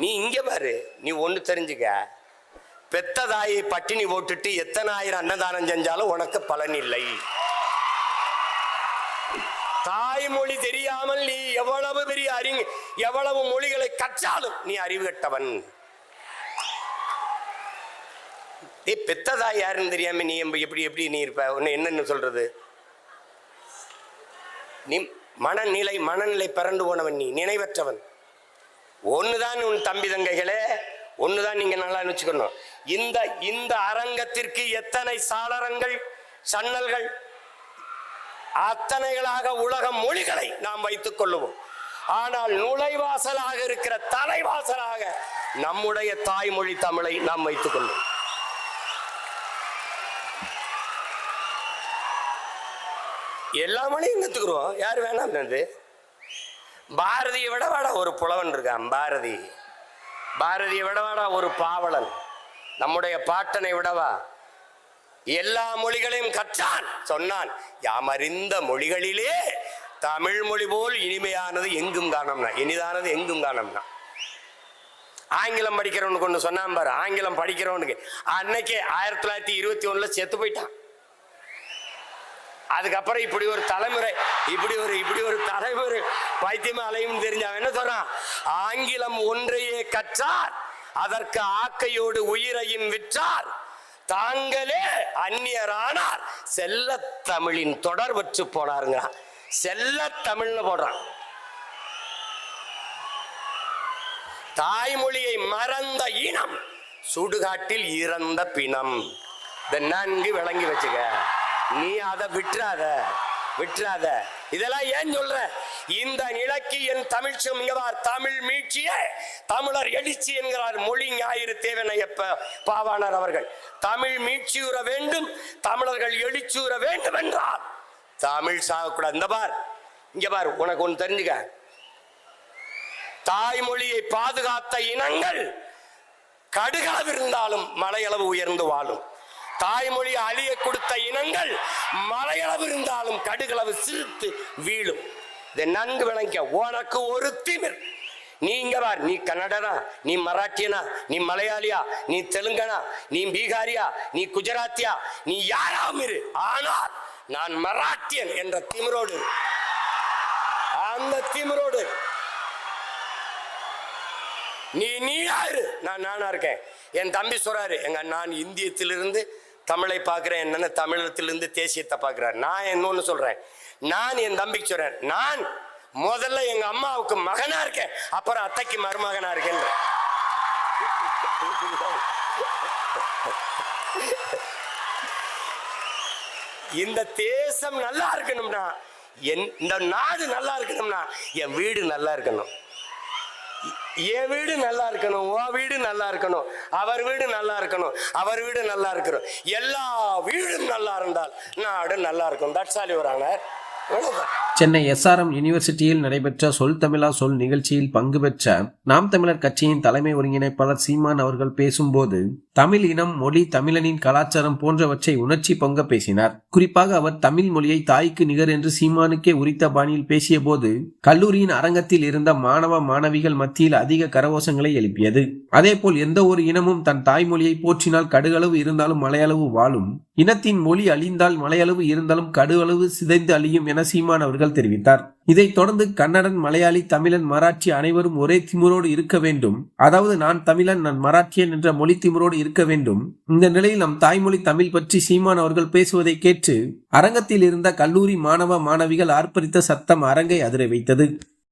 நீ இங்க பாரு நீ ஒன்று தெரிஞ்சுக்க. பெத்த தாயை பட்டினி போட்டுட்டு எத்தனை ஆயிரம் அன்னதானம் செஞ்சாலும் உனக்கு பலன் இல்லை. தாய்மொழி தெரியாமல் நீ எவ்வளவு பெரிய அறிஞ எவ்வளவு மொழிகளை கற்றாலும் நீ அறிவு கட்டவன். நீ பெத்ததாய் யாருன்னு தெரியாம நீ எப்படி எப்படி நீ இருப்ப? உன்னை என்னன்னு சொல்றது? நீ மனநிலை மனநிலை பிறண்டு போனவன் நீ நினைவற்றவன். ஒண்ணுதான் உன் தம்பி தங்கைகளே ஒண்ணுதான் நீங்க நல்லா வச்சுக்கணும். இந்த இந்த அரங்கத்திற்கு எத்தனை சாளரங்கள் சன்னல்கள் அத்தனைகளாக உலக மொழிகளை நாம் வைத்துக் கொள்ளுவோம். ஆனால் நுழைவாசலாக இருக்கிற தலைவாசலாக நம்முடைய தாய்மொழி தமிழை நாம் வைத்துக் கொள்வோம் எல்லா மொழியும் கத்துக்கிறோம் யார் வேணாம் பாரதியை விடவாடா ஒரு புலவன் இருக்கான் பாரதி. பாரதியை விடவாடா ஒரு பாவலன். நம்முடைய பாட்டனை விடவா? எல்லா மொழிகளையும் கற்றான் சொன்னான். யாமறிந்த மொழிகளிலே தமிழ் மொழி போல் இனிமையானது எங்கும் காணோம்னா இனிதானது எங்கும் காணோம்னா. ஆங்கிலம் படிக்கிறவனுக்கு ஒன்று சொன்னான் பாரு ஆங்கிலம் படிக்கிறவனுக்கு. அன்னைக்கே ஆயிரத்தி தொள்ளாயிரத்தி இருபத்தி ஒண்ணுல செத்து போயிட்டான். அதுக்கப்புறம் இப்படி ஒரு தலைமுறை இப்படி ஒரு இப்படி ஒரு தலைமுறை. பைத்தியமா அலையும் தெரிஞ்ச அவன் என்ன சொல்றான்? ஆங்கிலம் ஒன்றையே கற்றார் அதற்கு ஆக்கையோடு உயிரையும் விற்றார். தாங்களே அந்நியரானார். செல்ல தமிழின் தொடர் வச்சு போனாருங்கிறான். செல்ல தமிழ்னு போடுறான். தாய்மொழியை மறந்த இனம் சுடுகாட்டில் இறந்த பிணம். நன்கு விளங்கி வச்சுக்க. நீ அதை விட்டுறாத விட்டுறாத. இதெல்லாம் ஏன் சொல்ற? இந்த நிலைக்கு என் தமிழ் இங்கவார் தமிழ் மீட்சியே தமிழர் எழுச்சி என்கிறார் மொழி ஞாயிறு தேவனையப்ப பாவாணர் அவர்கள். தமிழ் மீட்சியுற வேண்டும் தமிழர்கள் எழுச்சியுற வேண்டும் என்றார். தமிழ் சாகக்கூடாது. இந்த பார் இங்க பார் உனக்கு ஒன்று தெரிஞ்சுக்க. தாய்மொழியை பாதுகாத்த இனங்கள் கடுகளவிருந்தாலும் மலையளவு உயர்ந்து வாழும். தாய்மொழி அழிய கொடுத்த இனங்கள் மலையளவு இருந்தாலும் கடுகளவு சிரித்து வீழும். இதை நன்கு விளங்க உனக்கு ஒரு திமிர். நீ நீ கன்னடனா நீ மராட்டியனா நீ மலையாளியா நீ தெலுங்கனா நீ பீகாரியா நீ குஜராத்தியா நீ யாராவும் இரு. ஆனால் நான் மராட்டியன் என்ற திமிரோடு. அந்த திமிரோடு. நீ நீ யாரு நான் நானா இருக்கேன். என் தம்பி சொல்றாரு எங்க நான் இந்தியத்திலிருந்து தமிழை பார்க்குறேன் என்னன்னு தமிழகத்திலிருந்து தேசியத்தை பார்க்கிறார். நான் இன்னொன்னு சொல்கிறேன் நான் என் தம்பிக்கு சொல்கிறேன் நான் முதல்ல எங்கள் அம்மாவுக்கு மகனாக இருக்கேன். அப்புறம் அத்தைக்கு மருமகனாக இருக்கேன். இந்த தேசம் நல்லா இருக்கணும்னா என் இந்த நாடு நல்லா இருக்கணும்னா என் வீடு நல்லா இருக்கணும். என் வீடு நல்லா இருக்கணும் உன் வீடு நல்லா இருக்கணும் அவர் வீடு நல்லா இருக்கணும் அவர் வீடு நல்லா இருக்கணும். எல்லா வீடும் நல்லா இருந்தால் நாடு நல்லா இருக்கும். தட்சாலி வராங்க யுவர் சென்னை எஸ்ஆர்எம் யூனிவர்சிட்டியில் நடைபெற்ற சொல் தமிழா சொல் நிகழ்ச்சியில் பங்கு பெற்ற நாம் தமிழர் கட்சியின் தலைமை ஒருங்கிணைப்பாளர் சீமான் அவர்கள் பேசும்போது தமிழ் இனம் மொழி தமிழனின் கலாச்சாரம் போன்றவற்றை உணர்ச்சி பொங்க பேசினார். குறிப்பாக அவர் தமிழ் மொழியை தாய்க்கு நிகர் என்று சீமானுக்கே உரித்த பாணியில் பேசிய போது கல்லூரியின் அரங்கத்தில் இருந்த மாணவ மாணவிகள் மத்தியில் அதிக கரகோஷங்களை எழுப்பியது. அதேபோல் எந்த ஒரு இனமும் தன் தாய்மொழியை போற்றினால் கடுகளவு இருந்தாலும் மலையளவு வாழும். இனத்தின் மொழி அழிந்தால் மலையளவு இருந்தாலும் கடுகளவு சிதைந்து அழியும் என சீமான் அவர்கள் தெரிவித்தார். இதைத் தொடர்ந்து கன்னடன் மலையாளி தமிழன் மராட்சி அனைவரும் ஒரே திமுரோடு இருக்க வேண்டும். அதாவது நான் தமிழன் நான் மராட்டியன் என்ற மொழி திமிரோடு இருக்க வேண்டும். இந்த நிலையில் நம் தாய்மொழி தமிழ் பற்றி சீமான் அவர்கள் பேசுவதை கேட்டு அரங்கத்தில் இருந்த கல்லூரி மாணவ மாணவிகள் ஆர்ப்பரித்த சத்தம் அரங்கை அதிர வைத்தது.